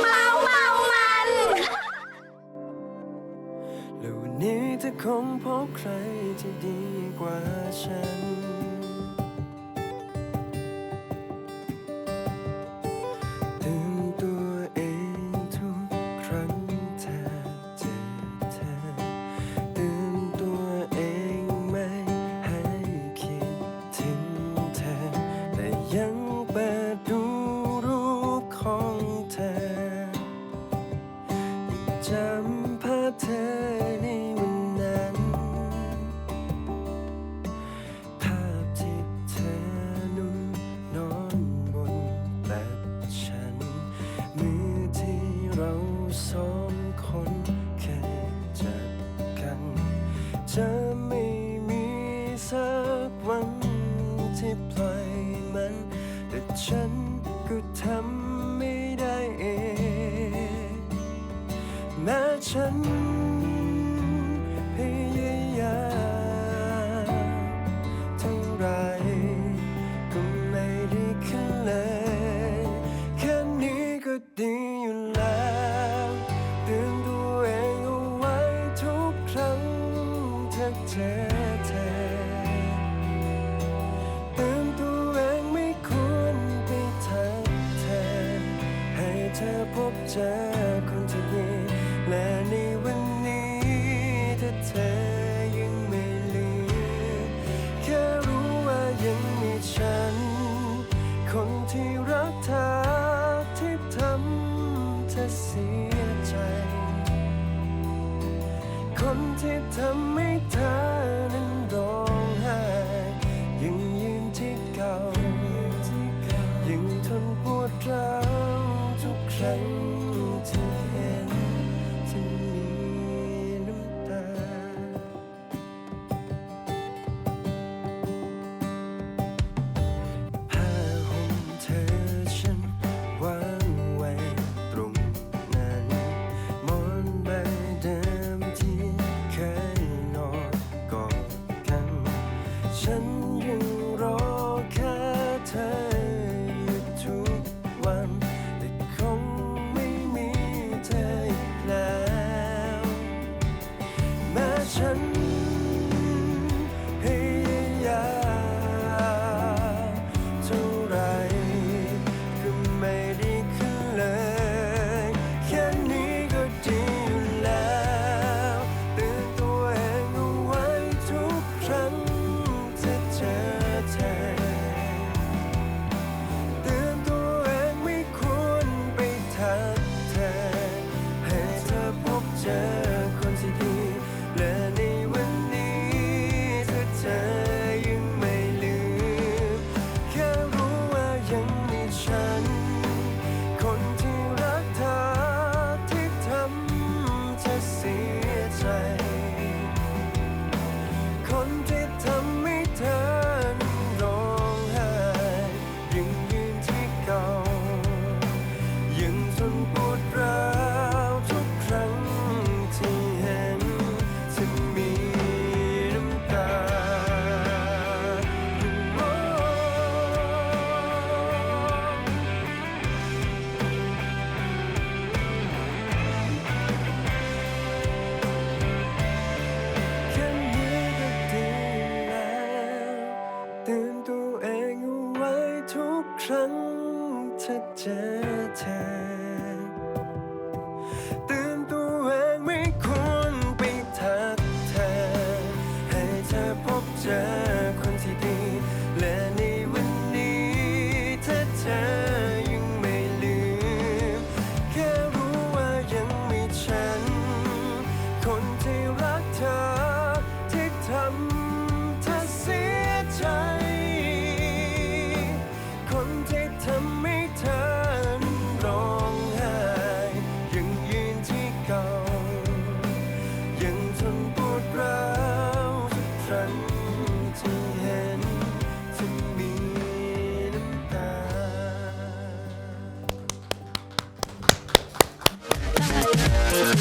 เมาเมามันแล้ววันนี้เธอคงพบใครที่ดีกว่าฉัน จะไม่มีสักวันที่ปล่อยมันแต่ฉัน เอคนที่ดีและในวันนี้ถ้าเธอยังไม่ลืมแค่รู้ว่ายังมีฉัน คนที่รักเธอที่ทำเธอเสียใจ คนที่ทำให้เธอนั้นร้องไห้ยังยืนที่เก่ายังทนปวดร้าวทุกครั้ง ฉันพยายามเท่าไรก็ไม่ดีขึ้นเลย แค่นี้ก็ดีอยู่แล้วเตือนตัวเองเอาไว้ทุกครั้งที่เจอเธอเตือนตัวเองไม่ควรไปทักเธอให้เธอพบเจอ คนที่รักเธอที่ทำเธอเสียใจ คนที่ทำ